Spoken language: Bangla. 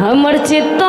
हमर चित्त